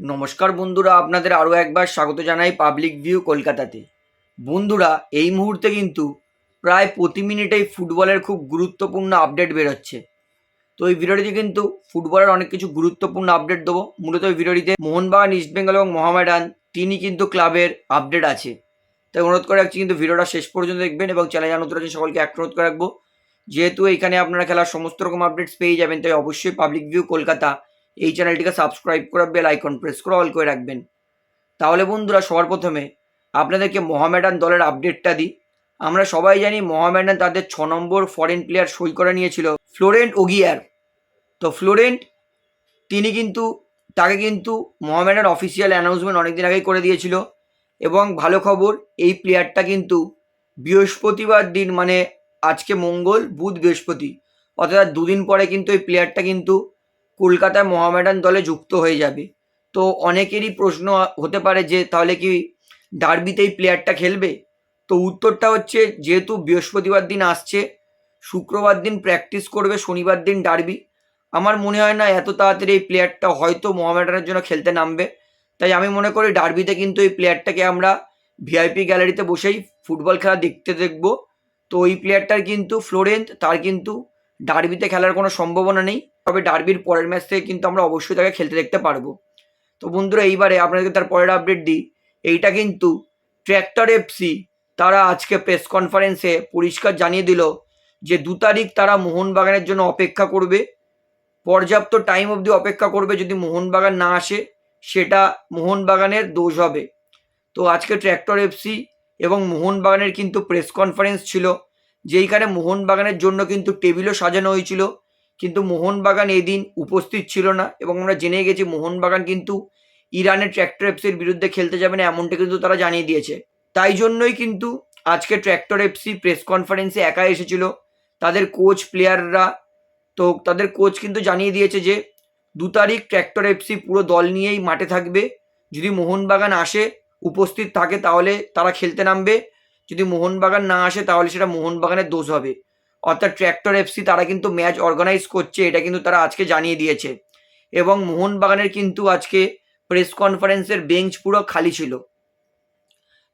নমস্কার বন্ধুরা, আপনাদের আরও একবার স্বাগত জানাই পাবলিক ভিউ কলকাতাতে। বন্ধুরা, এই মুহূর্তে কিন্তু প্রায় প্রতি মিনিটেই ফুটবলের খুব গুরুত্বপূর্ণ আপডেট বেরোচ্ছে। তো এই ভিডিওটিতে কিন্তু ফুটবলের অনেক কিছু গুরুত্বপূর্ণ আপডেট দেবো। মূলত এই ভিডিওটিতে মোহনবাগান ইস্টবেঙ্গল এবং মোহামেডান তিনি কিন্তু ক্লাবের আপডেট আছে। তাই অনুরোধ করে রাখছি কিন্তু ভিডিওটা শেষ পর্যন্ত দেখবেন এবং চ্যানেল নতুন আছে সকলকে এক অনুরোধ করে রাখব। যেহেতু এখানে আপনারা খেলার সমস্ত রকম আপডেটস পেয়ে যাবেন, তাই অবশ্যই পাবলিক ভিউ কলকাতা এই চ্যানেলটিকে সাবস্ক্রাইব করে বেল আইকন প্রেস করে অল করে রাখবেন। তাহলে বন্ধুরা, সবার প্রথমে আপনাদেরকে মোহামেডান দলের আপডেটটা দিই। আমরা সবাই জানি মোহামেডান তাদের ছ নম্বর ফরেন প্লেয়ার সই করে নিয়েছিল, ফ্লোরেন্ট ওগিয়ার। তো ফ্লোরেন্ট, তিনি কিন্তু, তাকে কিন্তু মোহামেডান অফিসিয়াল অ্যানাউন্সমেন্ট অনেকদিন আগেই করে দিয়েছিল। এবং ভালো খবর, এই প্লেয়ারটা কিন্তু বৃহস্পতিবার দিন মানে আজকে মঙ্গল, বুধ বৃহস্পতি, অর্থাৎ দুদিন পরে কিন্তু এই প্লেয়ারটা কিন্তু কলকাতায় মোহামেডান দলে যুক্ত হয়ে যাবে। তো অনেকেরই প্রশ্ন হতে পারে যে, তাহলে কি ডার্বিতে এই প্লেয়ারটা খেলবে? তো উত্তরটা হচ্ছে, যেহেতু বৃহস্পতিবার দিন আসছে, শুক্রবার দিন প্র্যাকটিস করবে, শনিবার দিন ডার্বি। আমার মনে হয় না এত তাড়াতাড়ি এই প্লেয়ারটা হয়তো মোহামেডানের জন্য খেলতে নামবে। তাই আমি মনে করি ডার্বিতে কিন্তু এই প্লেয়ারটাকে আমরা ভিআইপি গ্যালারিতে বসেই ফুটবল খেলা দেখতে দেখব। তো এই প্লেয়ারটার কিন্তু ফ্লোরেন্ট, তার কিন্তু ডার্বিতে খেলার কোনো সম্ভাবনা নেই। তবে ডার্বির পরের ম্যাচ থেকে কিন্তু আমরা অবশ্যই তাকে খেলতে দেখতে পারব। তো বন্ধুরা, এইবারে আপনাদেরকে তার পরের আপডেট দিই। এইটা কিন্তু ট্র্যাক্টর এফসি তারা আজকে প্রেস কনফারেন্সে পরিষ্কার জানিয়ে দিল যে দু তারিখ তারা মোহনবাগানের জন্য অপেক্ষা করবে। পর্যাপ্ত টাইম অবধি অপেক্ষা করবে যদি মোহনবাগান না আসে, সেটা মোহনবাগানের দোষ হবে। তো আজকে ট্র্যাক্টর এফসি এবং মোহনবাগানের কিন্তু প্রেস কনফারেন্স ছিল, যেইখানে মোহনবাগানের জন্য কিন্তু টেবিলও সাজানো হয়েছিল। কিন্তু মোহনবাগান এদিন উপস্থিত ছিল না এবং আমরা জেনে গেছি মোহনবাগান কিন্তু ইরানের ট্র্যাক্টর এফসির বিরুদ্ধে খেলতে যাবে না এমনটা কিন্তু তারা জানিয়ে দিয়েছে। তাই জন্যই কিন্তু আজকে ট্র্যাক্টর এফসি প্রেস কনফারেন্সে একা এসেছিল। তাদের কোচ প্লেয়াররা তো তাদের কোচ কিন্তু জানিয়ে দিয়েছে যে দু তারিখ ট্র্যাক্টর এফসি পুরো দল নিয়েই মাঠে থাকবে। যদি মোহনবাগান আসে, উপস্থিত থাকে তাহলে তারা খেলতে নামবে। যদি মোহনবাগান না আসে তাহলে সেটা মোহনবাগানের দোষ হবে। অর্থাৎ ট্র্যাক্টর এফসি তারা কিন্তু ম্যাচ অর্গানাইজ করছে, এটা কিন্তু তারা আজকে জানিয়ে দিয়েছে। এবং মোহনবাগানের কিন্তু আজকে প্রেস কনফারেন্সের বেঞ্চ পুরো খালি ছিল।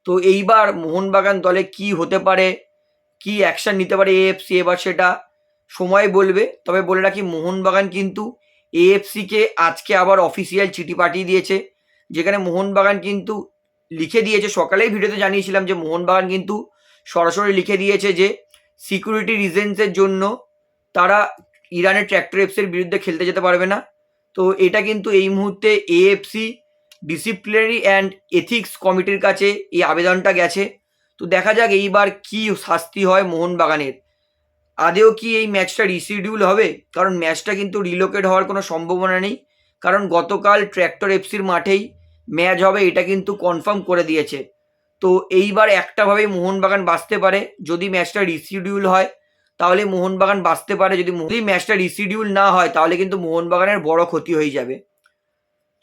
তো এইবার মোহনবাগান দলে কি হতে পারে, কি অ্যাকশন নিতে পারে এএফসি এবার সেটা সময় বলবে। তবে বলে রাখি, মোহনবাগান কিন্তু এএফসিকে আজকে আবার অফিসিয়াল চিঠি পাঠিয়ে দিয়েছে, যেখানে মোহনবাগান কিন্তু লিখে দিয়েছে, সকালেই ভিডিওতে জানিয়েছিলাম যে মোহনবাগান কিন্তু সরাসরি লিখে দিয়েছে যে সিকিউরিটি রিজেন্সের জন্য তারা ইরানের ট্র্যাক্টর এফসির বিরুদ্ধে খেলতে যেতে পারবে না। তো এটা কিন্তু এই মুহূর্তে এএফসি ডিসিপ্লিনারি অ্যান্ড এথিক্স কমিটির কাছে এই আবেদনটা গেছে। তো দেখা যাক এইবার কি শাস্তি হয় মোহনবাগানের। আদেও কি এই ম্যাচটা রিশিডিউল হবে? কারণ ম্যাচটা কিন্তু রিলোকেট হওয়ার কোনো সম্ভাবনা নেই। কারণ গতকাল ট্র্যাক্টর এফসির মাঠেই ম্যাচ হবে, এটা কিন্তু কনফার্ম করে দিয়েছে। তো এইবার একটাভাবেই মোহনবাগান বাঁচতে পারে। যদি ম্যাচটা রিশিডিউল হয়, তাহলে মোহনবাগান বাঁচতে পারে। যদি যদি ম্যাচটা রিশিডিউল না হয়, তাহলে কিন্তু মোহনবাগানের বড় ক্ষতি হয়ে যাবে।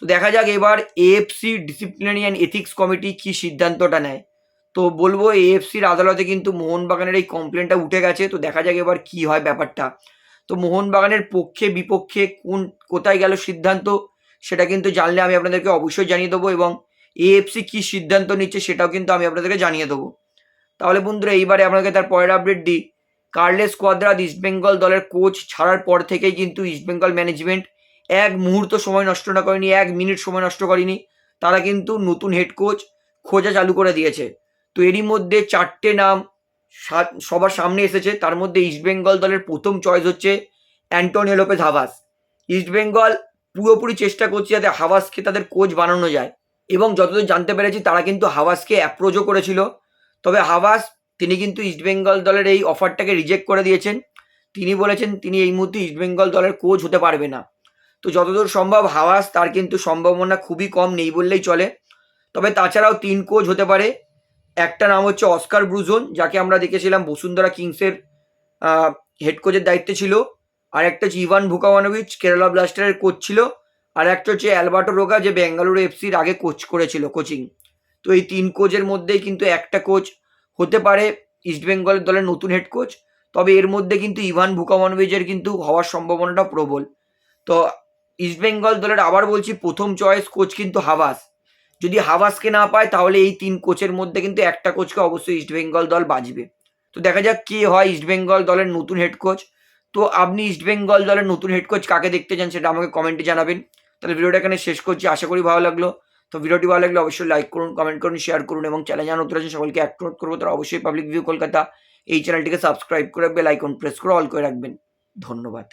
তো দেখা যাক এবার AFC disciplinary and ethics committee কী সিদ্ধান্তটা নেয়। তো বলব এএফসির আদালতে কিন্তু মোহনবাগানের এই কমপ্লেনটা উঠে গেছে। তো দেখা যাক এবার কি হয় ব্যাপারটা। তো মোহনবাগানের পক্ষে বিপক্ষে কোন কোথায় গেল সিদ্ধান্ত, সেটা কিন্তু জানলে আমি আপনাদেরকে অবশ্যই জানিয়ে দেবো এবং এএফসি কী সিদ্ধান্ত নিচ্ছে সেটাও কিন্তু আমি আপনাদেরকে জানিয়ে দেবো। তাহলে বন্ধুরা, এইবারে আপনাকে তার পরের আপডেট দিই। কার্লেস কোয়াদ্রাদ ইস্টবেঙ্গল দলের কোচ ছাড়ার পর থেকেই কিন্তু ইস্টবেঙ্গল ম্যানেজমেন্ট এক মুহূর্ত সময় নষ্ট না করেনি, এক মিনিট সময় নষ্ট করেনি। তারা কিন্তু নতুন হেড কোচ খোঁজা চালু করে দিয়েছে। তো এরই মধ্যে চারটে নাম সবার সামনে এসেছে। তার মধ্যে ইস্টবেঙ্গল দলের প্রথম চয়েস হচ্ছে অ্যান্টোনিও লোপেজ হাভাস ইস্টবেঙ্গল পুরোপুরি চেষ্টা করছে যাতে হাওয়াসকে তাদের কোচ বানানো যায়। এবং যতদূর জানতে পেরেছি, তারা কিন্তু হাওয়াসকে অ্যাপ্রোচও করেছিল। তবে হাওয়াস, তিনি কিন্তু ইস্টবেঙ্গল দলের এই অফারটাকে রিজেক্ট করে দিয়েছেন। তিনি বলেছেন, তিনি এই মুহূর্তে ইস্টবেঙ্গল দলের কোচ হতে পারবে না। তো যতদূর সম্ভব, হাওয়াস তার কিন্তু সম্ভাবনা খুবই কম, নেই বললেই চলে। তবে তাছাড়াও তিন কোচ হতে পারে। একটা নাম হচ্ছে অস্কার ব্রুজন, যাকে আমরা দেখেছিলাম বসুন্ধরা কিংসের হেড কোচের দায়িত্বে ছিল। আর একটা হচ্ছে ইভান ভুকাওয়ানোভিচ কেরালা ব্লাস্টারের কোচ ছিল। আর একটা হচ্ছে অ্যালবার্টো রোগা যে বেঙ্গালুরু এফসির আগে কোচ করেছিল কোচিং। তো এই তিন কোচের মধ্যেই কিন্তু একটা কোচ হতে পারে ইস্টবেঙ্গল দলের নতুন হেড কোচ। তবে এর মধ্যে কিন্তু ইভান ভুকাওয়ানোভিচের কিন্তু হওয়ার সম্ভাবনাটা প্রবল। তো ইস্টবেঙ্গল দলের আবার বলছি প্রথম চয়েস কোচ কিন্তু হাভাস। যদি হাভাসকে না পায় তাহলে এই তিন কোচের মধ্যে কিন্তু একটা কোচকে অবশ্যই ইস্টবেঙ্গল দল বাজবে। তো দেখা যাক কে হয় ইস্টবেঙ্গল দলের নতুন হেড কোচ। তো আপনি ইস্টবেঙ্গল দলের নতুন হেড কোচ কাকে দেখতে চান সেটা আমাকে কমেন্টে জানাবেন। তাহলে ভিডিওটা এখানে শেষ করছি। আশা করি ভালো লাগল। তো ভিডিওটি ভালো লাগলে অবশ্যই লাইক করুন কমেন্ট করুন শেয়ার করুন এবং চ্যানেল জানা নতুন আছে সকলকে অ্যাক্ট করব, তারা অবশ্যই পাবলিক ভিউ কলকাতা এই চ্যানেলটিকে সাবস্ক্রাইব করে বেল আইকন প্রেস করে অল করে রাখবেন। ধন্যবাদ।